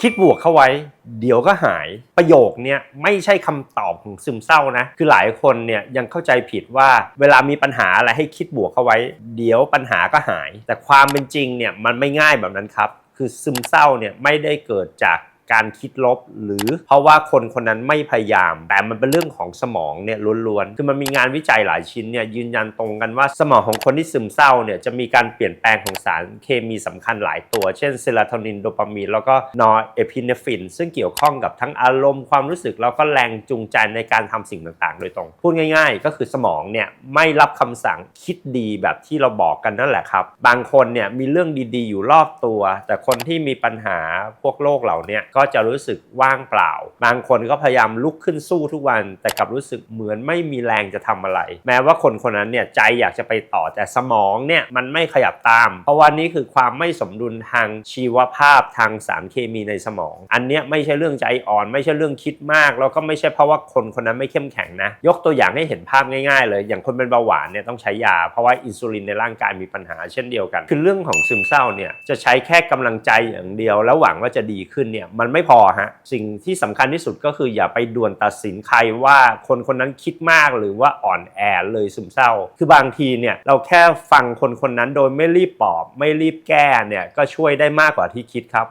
คิดบวกเข้าไว้ เดี๋ยวก็หายประโยคเนี้ยไม่ใช่คำตอบของซึมเศร้านะ คือหลายคนเนี่ยยังเข้าใจผิดว่าเวลามีปัญหาอะไรให้คิดบวกเข้าไว้ เดี๋ยวปัญหาก็หาย แต่ความเป็นจริงเนี่ยมันไม่ง่ายแบบนั้นครับ คือซึมเศร้าเนี่ยไม่ได้เกิดจาก การคิดลบ หรือเพราะว่าคนคนนั้นไม่พยายาม แต่มันเป็นเรื่องของสมองเนี่ยล้วนๆ คือมันมีงานวิจัยหลายชิ้นเนี่ยยืนยันตรงกันว่าสมองของคนที่ซึมเศร้าเนี่ยจะมีการเปลี่ยนแปลงของสารเคมีสำคัญหลายตัว เช่นเซโรโทนินโดปามีนแล้วก็นอร์เอพิเนฟรินซึ่งเกี่ยวข้องกับทั้งอารมณ์ความรู้สึกแล้วก็แรงจูงใจในการทำสิ่งต่างๆ โดยตรง พูดง่าย ๆ ก็คือสมองเนี่ยไม่รับคำสั่งคิดดีแบบที่เราบอกกันนั่นแหละครับ บางคนเนี่ยมีเรื่องดีๆ อยู่รอบตัว แต่คนที่มีปัญหาพวกโรคเหล่านี้ก็็จะรู้สึกว่างเปล่า บางคนก็พยายามลุกขึ้นสู้ทุกวัน แต่กลับรู้สึกเหมือนไม่มีแรงจะทำอะไร แม้ว่าคนคนนั้นเนี่ยใจอยากจะไปต่อแต่สมองเนี่ยมันไม่ขยับตาม เพราะว่านี่คือความไม่สมดุลทางชีวภาพทางสารเคมีในสมอง อันเนี้ยไม่ใช่เรื่องใจอ่อน ไม่ใช่เรื่องคิดมาก แล้วก็ไม่ใช่เพราะว่าคนคนนั้นไม่เข้มแข็งนะ ยกตัวอย่างให้เห็นภาพง่ายๆ เลย อย่างคนเป็นเบาหวานเนี่ยต้องใช้ยา เพราะว่าอินซูลินในร่างกายมีปัญหาเช่นเดียวกัน คือเรื่องของซึมเศร้าเนี่ยจะใช้แค่กำลังใจอย่างเดียว แล้วหวังว่าจะดีขึ้นเนี่ยมันไม่พอฮะสิ่งที่สำคัญที่สุดก็คืออย่าไปด่วนตัดสินใครว่าคนคนนั้นคิดมากหรือว่าอ่อนแอเลยซึมเศร้า คือบางทีเนี่ยเราแค่ฟังคนคนนั้นโดยไม่รีบปอบ ไม่รีบแก้เนี่ยก็ช่วยได้มากกว่าที่คิดครับ